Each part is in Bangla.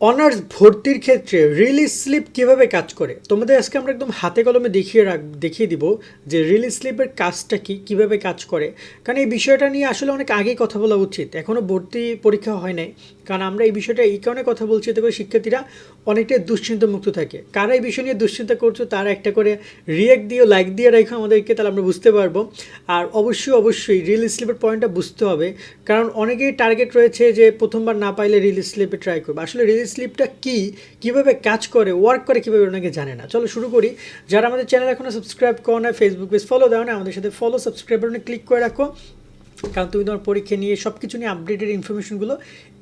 অনার্স ভর্তির ক্ষেত্রে রিলিজ স্লিপ কীভাবে কাজ করে? তোমাদের আজকে আমরা একদম হাতে কলমে দেখিয়ে রাখ, দেখিয়ে দিব যে রিলিজ স্লিপের কাজটা কি, কীভাবে কাজ করে। কারণ এই বিষয়টা নিয়ে আসলে অনেক আগেই কথা বলা উচিত। এখনও ভর্তি পরীক্ষা হয় নাই। কারণ আমরা এই বিষয়টা এই কারণে কথা বলছি এতে করে শিক্ষার্থীরা অনেকটাই দুশ্চিন্তা মুক্ত থাকে। কারা এই বিষয় নিয়ে দুশ্চিন্তা করছ, তারা একটা করে রিয়েক্ট দিয়ে লাইক দিয়ে রেখো আমাদেরকে, তাহলে আমরা বুঝতে পারব। আর অবশ্যই অবশ্যই রিল স্লিপের পয়েন্টটা বুঝতে হবে। কারণ অনেকেই টার্গেট রয়েছে যে প্রথমবার না পাইলে রিল স্লিপে ট্রাই করবে। আসলে রিল স্লিপটা কি, কীভাবে কাজ করে ওয়ার্ক করে, কীভাবে ওনাকে জানে না। চলো শুরু করি। যারা আমাদের চ্যানেল এখনও সাবস্ক্রাইব করো না ফেসবুক পেজ ফলো দাও না আমাদের সাথে ফলো সাবস্ক্রাইব ক্লিক করে রাখো। কারণ তুমি তোমার পরীক্ষা নিয়ে সব কিছু নিয়ে আপডেটেড ইনফরমেশনগুলো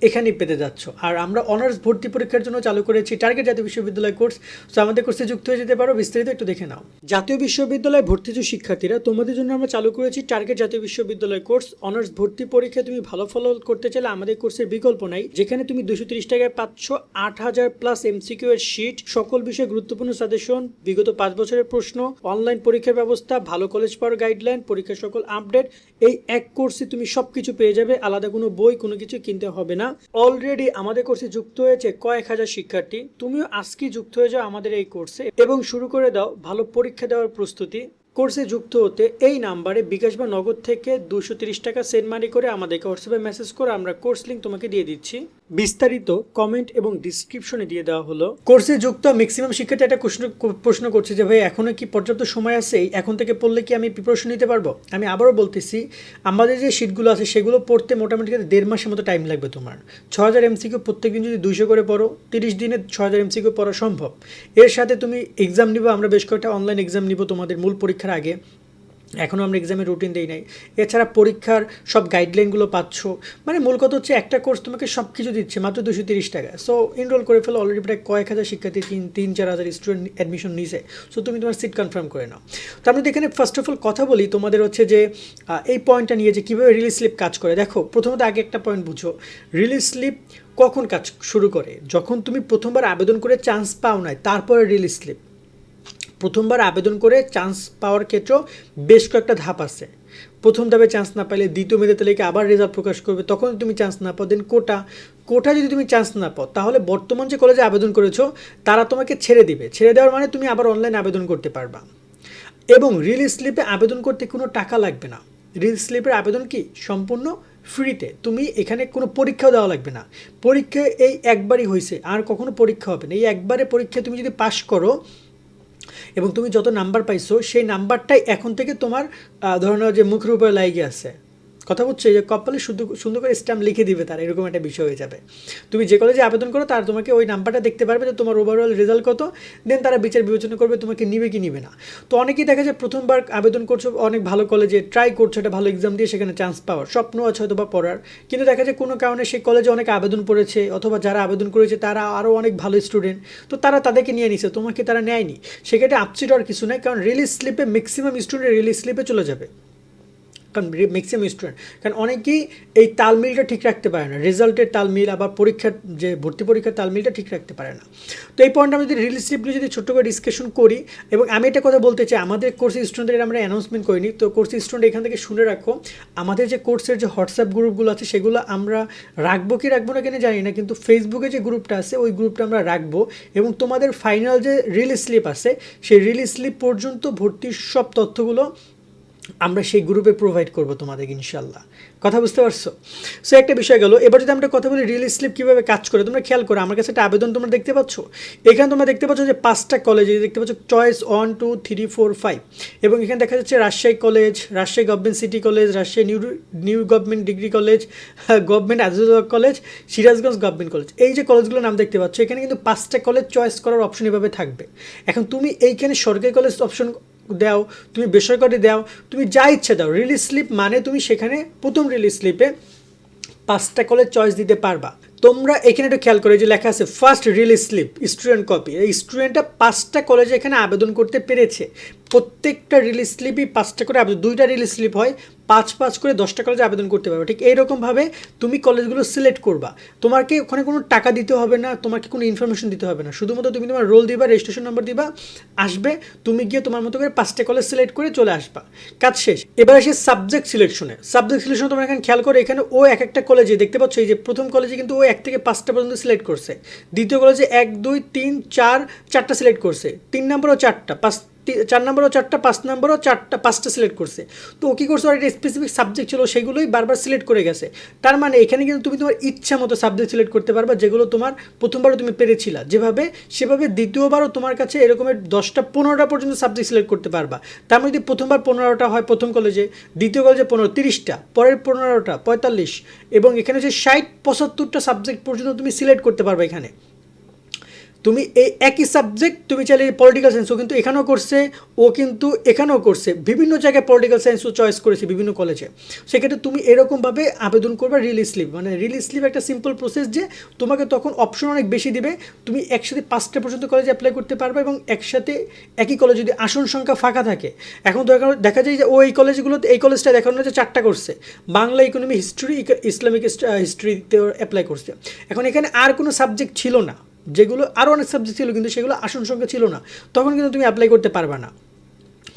এখানেই পেতে যাচ্ছ। আর আমরা অনার্স ভর্তি পরীক্ষার জন্য চালু করেছি টার্গেট জাতীয় বিশ্ববিদ্যালয় কোর্স তো আমাদের কোর্সে যুক্ত হয়ে যেতে পারো, বিস্তারিত একটু দেখে নাও। জাতীয় বিশ্ববিদ্যালয় ভর্তি যে শিক্ষার্থীরা, তোমাদের জন্য আমরা চালু করেছি টার্গেট জাতীয় বিশ্ববিদ্যালয় কোর্স অনার্স ভর্তি পরীক্ষায় তুমি ভালো ফলো করতে চাইলে আমাদের কোর্সের বিকল্প নাই, যেখানে তুমি দুশো তিরিশ টাকায় পাচ্ছ আট হাজার প্লাস এমসিকিউ এর শিট সকল বিষয়ে গুরুত্বপূর্ণ সাজেশন বিগত পাঁচ বছরের প্রশ্ন অনলাইন পরীক্ষার ব্যবস্থা, ভালো কলেজ পাওয়ার গাইডলাইন পরীক্ষার সকল আপডেট এই এক কোর্সে তুমি সব কিছু পেয়ে যাবে, আলাদা কোনো বই, কোনো কিছু কিনতে হবে না। অলরেডি আমাদের কোর্সে যুক্ত হয়েছে কয়েক হাজার শিক্ষার্থী। তুমিও আজকে যুক্ত হয়ে যাও আমাদের এই কোর্সে এবং শুরু করে দাও ভালো পরীক্ষা দেওয়ার প্রস্তুতি। কোর্সে যুক্ত হতে এই নাম্বারে বিকাশ বা নগদ থেকে দুশো টাকা সেন্ট মানি করে আমাদেরকে হোয়াটসঅ্যাপে মেসেজ করে আমরা কোর্স লিঙ্ক তোমাকে দিয়ে দিচ্ছি। বিস্তারিত কমেন্ট এবং ডিসক্রিপশনে দিয়ে দেওয়া হলো। কোর্সে যুক্ত ম্যাক্সিমাম শিক্ষার্থী একটা প্রশ্ন প্রশ্ন করছে যে, ভাই, এখনও কি পর্যাপ্ত সময় আছে? এখন থেকে পড়লে কি আমি প্রিপারেশন নিতে পারব? আমি আবারও বলতেছি, আমাদের যে শিটগুলো আছে, সেগুলো পড়তে মোটামুটি দেড় মাসের মতো টাইম লাগবে তোমার। ছ হাজার এমসিকিউ প্রত্যেক দিন যদি দুইশো করে পড়ো, তিরিশ দিনে ছ হাজার এমসিকিউ পড়া সম্ভব। এর সাথে তুমি এক্সাম নিবো, আমরা বেশ কয়েকটা অনলাইন এক্সাম নিব তোমাদের মূল পরীক্ষার আগে। এখনও আমরা এক্সামের রুটিন দিই নাই। এছাড়া পরীক্ষার সব গাইডলাইনগুলো পাচ্ছ। মানে মূল কথা হচ্ছে একটা কোর্স তোমাকে সব কিছু দিচ্ছে, মাত্র দুশো তিরিশ টাকা। সো এনরোল করে ফেলো অলরেডি প্রায় কয়েক হাজার শিক্ষার্থী, তিন তিন, চার হাজার স্টুডেন্ট অ্যাডমিশন নিছে। সো তুমি তোমার সিট কনফার্ম করে নাও। তো আমরা এখানে ফার্স্ট অফ অল কথা বলি, তোমাদের হচ্ছে যে এই পয়েন্টটা নিয়ে যে কীভাবে রিলিজ স্লিপ কাজ করে। দেখো, প্রথমত আগে একটা পয়েন্ট বুঝো। রিলিজ স্লিপ কখন কাজ শুরু করে? যখন তুমি প্রথমবার আবেদন করে চান্স পাও নাই, তারপরে রিলিজ স্লিপ প্রথমবার আবেদন করে চান্স পাওয়ার ক্ষেত্রেও বেশ কয়েকটা ধাপ আছে। প্রথম ধাপে চান্স না পাইলে দ্বিতীয় মেধা তালিকা আবার রেজাল্ট প্রকাশ করবে, তখন তুমি চান্স না পাও, দেন কোটা। কোটা যদি তুমি চান্স না পাও, তাহলে বর্তমান যে কলেজে আবেদন করেছ, তারা তোমাকে ছেড়ে দিবে। ছেড়ে দেওয়ার মানে তুমি আবার অনলাইন আবেদন করতে পারবা। এবং রিলিজ স্লিপে আবেদন করতে কোনো টাকা লাগবে না। রিলিজ স্লিপের আবেদন কি? সম্পূর্ণ ফ্রিতে তুমি এখানে কোনো পরীক্ষাও দেওয়া লাগবে না। পরীক্ষা এই একবারই হয়েছে আর কখনো পরীক্ষা হবে না। এই একবারে পরীক্ষায় তুমি যদি পাশ করো এবং তুমি যত নাম্বার পাইছো সেই নাম্বারটাই এখন থেকে তোমার আহ, ধরে যে মুখের উপরে লাইগে আছে। কথা বলছে যে কপালে শুধু সুন্দর করে স্ট্যাম্প লিখে দিবে তার, এরকম একটা বিষয় হয়ে যাবে। তুমি যে কলেজে আবেদন করো, তার তোমাকে ওই নাম্বারটা দেখতে পারবে যে তোমার ওভারঅল রেজাল্ট কত দেন তারা বিচার বিবেচনা করবে তোমাকে নিবে কি নিবে না। তো অনেকেই দেখা যায় প্রথমবার আবেদন করছ, অনেক ভালো কলেজে ট্রাই করছ, একটা ভালো এক্সাম দিয়ে সেখানে চান্স পাওয়ার, স্বপ্ন আছে হয়তো বা পড়ার। কিন্তু দেখা যায় কোনো কারণে সেই কলেজে অনেক আবেদন পড়েছে অথবা যারা আবেদন করেছে তারা আরও অনেক ভালো স্টুডেন্ট তো তারা তাদেরকে নিয়ে নিছে, তোমাকে তারা নেয়নি। সেক্ষেত্রে আপসিট হওয়ার কিছু নাই, কারণ রিলিজ স্লিপে ম্যাক্সিমাম স্টুডেন্ট রিলিজ স্লিপে চলে যাবে। কারণ ম্যাক্সিমাম স্টুডেন্ট কারণ অনেকেই এই তালমিলটা ঠিক রাখতে পারে না। রেজাল্টের তালমিল আবার পরীক্ষার যে ভর্তি পরীক্ষার তালমিলটা ঠিক রাখতে পারে না। তো এই পয়েন্ট আমি যদি নিয়ে যদি ছোট্ট করে ডিসকাশন করি, এবং আমি এটা কথা বলতে চাই, আমাদের কোর্স স্টুডেন্টদের আমরা অ্যানাউন্সমেন্ট করিনি, তো কোর্স স্টুডেন্ট এখান থেকে শুনে রাখো, আমাদের যে কোর্সের যে হোয়াটসঅ্যাপ গ্রুপগুলো আছে, সেগুলো আমরা রাখব কি রাখব না কিনা জানি না, কিন্তু ফেসবুকে যে গ্রুপটা আছে, ওই গ্রুপটা আমরা রাখব, এবং তোমাদের ফাইনাল যে রিল স্লিপ আছে, সেই রিল স্লিপ পর্যন্ত ভর্তির সব তথ্যগুলো আমরা সেই গ্রুপে প্রোভাইড করব তোমাদের ইনশাল্লাহ কথা বুঝতে পারছ? সো একটা বিষয় গেল, এবার যদি আমরা কথা বলি রিলিজ স্লিপ কীভাবে কাজ করে, তোমরা খেয়াল করো, আমার কাছে একটা আবেদন তোমরা দেখতে পাচ্ছ? এখানে তোমরা দেখতে পাচ্ছ যে পাঁচটা কলেজ দেখতে পাচ্ছ choice one two three four five এবং এখানে দেখা যাচ্ছে Rajshahi college Rajshahi government city college Rajshahi new new government degree college government আজুদক college Sirajganj government college এই যে কলেজগুলোর নাম দেখতে পাচ্ছ, এখানে কিন্তু পাঁচটা কলেজ চয়েস করার অপশন এভাবে থাকবে। এখন তুমি এইখানে সরকারি কলেজ অপশন দাও, তুমি বেসরকারি দাও, তুমি যা ইচ্ছে দাও। রিলিজ স্লিপ মানে তুমি সেখানে প্রথম রিলিজ স্লিপে পাঁচটা কলেজ চয়েস দিতে পারবা। তোমরা এখানে একটু খেয়াল করে যে লেখা আছে first release slip student copy এই স্টুডেন্টটা পাঁচটা কলেজে এখানে আবেদন করতে পেরেছে। প্রত্যেকটা রিলিজ স্লিপই পাঁচটা করে আবেদন, দুইটা রিলিজ স্লিপ হয় পাঁচ পাঁচ করে দশটা কলেজে আবেদন করতে পারবে। ঠিক এইরকমভাবে তুমি কলেজগুলো সিলেক্ট করবা। তোমাকে ওখানে কোনো টাকা দিতে হবে না, তোমাকে কোনো ইনফরমেশন দিতে হবে না। শুধুমাত্র তুমি তোমার রোল দিবা রেজিস্ট্রেশন নাম্বার দিবা, আসবে, তুমি গিয়ে তোমার মতো করে পাঁচটা কলেজ সিলেক্ট করে চলে আসবা। কাজ শেষ। এবার আসে সাবজেক্ট সিলেকশনে সাবজেক্ট সিলেকশন তোমরা এখানে খেয়াল করো, এখানে ও এক একটা কলেজে দেখতে পাচ্ছ, এই যে প্রথম কলেজে কিন্তু ও এক থেকে পাঁচটা পর্যন্ত সিলেক্ট করছে। দ্বিতীয় কলেজে এক, দুই, তিন, চার, চারটা সিলেক্ট করছে। তিন নম্বরও চারটা। পাঁচ চার নম্বরও চারটা, পাঁচ নম্বরও চারটা, পাঁচটা সিলেক্ট করছে। তো ও কী করছে? ওর একটা স্পেসিফিক সাবজেক্ট ছিল, সেগুলোই বারবার সিলেক্ট করে গেছে। তার মানে এখানে কিন্তু তুমি তোমার ইচ্ছা মতো সাবজেক্ট সিলেক্ট করতে পারবা, যেগুলো তোমার প্রথমবারও তুমি পেরেছিলা। যেভাবে, সেভাবে দ্বিতীয়বারও তোমার কাছে এরকমের দশটা, পনেরোটা পর্যন্ত সাবজেক্ট সিলেক্ট করতে পারবা। তার মানে যদি প্রথমবার পনেরোটা হয় প্রথম কলেজে দ্বিতীয় কলেজে পনেরো, তিরিশটা, পরের পনেরোটা পঁয়তাল্লিশ, এবং এখানে হচ্ছে ষাট, পঁচাত্তরটা সাবজেক্ট পর্যন্ত তুমি সিলেক্ট করতে পারবে এখানে। তুমি এই একই সাবজেক্ট তুমি চাইলে পলিটিক্যাল সায়েন্সও কিন্তু এখানেও করছে, ও কিন্তু এখানেও করছে। বিভিন্ন জায়গায় পলিটিক্যাল সায়েন্সও চয়েস করেছে বিভিন্ন কলেজে সেক্ষেত্রে তুমি এরকমভাবে আবেদন করবে রিলিজ স্লিপ মানে রিলিজ স্লিপ একটা সিম্পল প্রসেস যে তোমাকে তখন অপশন অনেক বেশি দিবে। তুমি একসাথে পাঁচটা পর্যন্ত কলেজে অ্যাপ্লাই করতে পারবে এবং একসাথে একই কলেজ যদি আসন সংখ্যা ফাঁকা থাকে। এখন দেখা দেখা যায় যে ও এই কলেজগুলোতে এই কলেজটা দেখানো হচ্ছে চারটা করছে। বাংলা ইকোনমি হিস্ট্রি ইসলামিক হিস্ট্রিতে অ্যাপ্লাই করছে। এখন এখানে আর কোনো সাবজেক্ট ছিল না। যেগুলো আরও অনেক সাবজেক্ট ছিল, কিন্তু সেগুলো আসন সংখ্যা ছিল না। তখন কিন্তু তুমি অ্যাপ্লাই করতে পারবে না।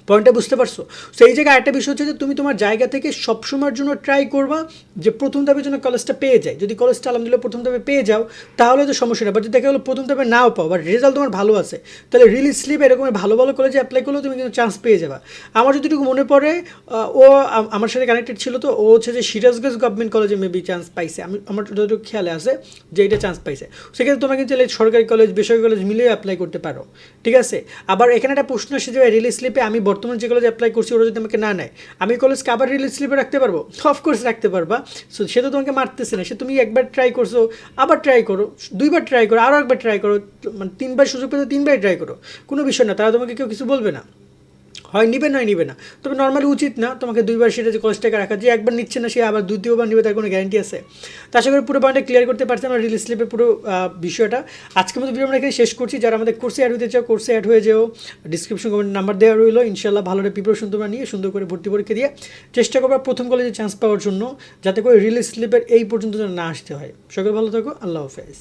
পয়েন্টটা বুঝতে পারছ? সো এই জায়গায় একটা বিষয় হচ্ছে যে তুমি তোমার জায়গা থেকে সবসময়ের জন্য ট্রাই করবা যে প্রথম ধাপের জন্য কলেজটা পেয়ে যায়। যদি কলেজটা আলহামদুলিল্লাহ প্রথম ধাপে পেয়ে যাও, তাহলে তো সমস্যা বাট যদি দেখা গেলো প্রথম ধাপে নাও পাও বা রেজাল্ট তোমার ভালো আছে, তাহলে রিলিজ স্লিপ এরকমের ভালো ভালো কলেজে অ্যাপ্লাই করলেও তুমি কিন্তু চান্স পেয়ে যাবা। আমার যতটুকু মনে পড়ে ও আমার সাথে কানেক্টেড ছিল তো, ও হচ্ছে যে সিরাজগঞ্জ গভর্নমেন্ট কলেজে মেবি চান্স পাইছে। আমি, আমার যতটুকু খেয়ালে আছে যে এটা চান্স পাইছে। সেক্ষেত্রে তোমাকে চাইলে সরকারি কলেজ বেসরকারি কলেজ মিলিয়ে অ্যাপ্লাই করতে পারো। ঠিক আছে? আবার এখানে একটা প্রশ্ন এসে যে রিলিজ স্লিপে আমি বর্তমানে যে কলেজে অ্যাপ্লাই করছি, ওরা যদি আমাকে না নেয়, আমি কলেজকে আবার রিলিজ স্লিপে রাখতে পারব? অফকোর্স রাখতে পারবা। সো সে তো তোমাকে মারতেছে না। সে তুমি একবার ট্রাই করছ, আবার ট্রাই করো, দুইবার ট্রাই করো আরও একবার ট্রাই করো মানে তিনবার সুযোগ পেতে তিনবার ট্রাই করো। কোনো বিষয় না, তারা তোমাকে কেউ কিছু বলবে না। হয়, নিবে নয়, নিবে না। তবে নর্মালি উচিত না, তোমাকে দুইবার সেটা যে কলেজ টাকা রাখা, যে একবার নিচ্ছে না সে আবার দ্বিতীয়বার নিবে, তার কোনো গ্যারান্টি আছে? তা আশা করি পুরো পয়েন্টটা ক্লিয়ার করতে পারছি আমরা রিলিজ স্লিপের পুরো বিষয়টা। আজকের মতো ভিডিও আমরা এখানে শেষ করছি। যারা আমাদের কোর্সে অ্যাড হতে চাও কোর্সে অ্যাড হয়ে যেও। ডিসক্রিপশন কমেন্ট নাম্বার দেওয়া রইল। ইনশাল্লাহ ভালো প্রিপারেশন তোমরা নিয়ে সুন্দর করে ভর্তি পরীক্ষা দিয়ে চেষ্টা করবা প্রথম কলেজে চান্স পাওয়ার জন্য, যাতে করে রিলিজ স্লিপের এই পর্যন্ত যেন না আসতে হয়। সকলে ভালো থাকো। আল্লাহ হাফেজ।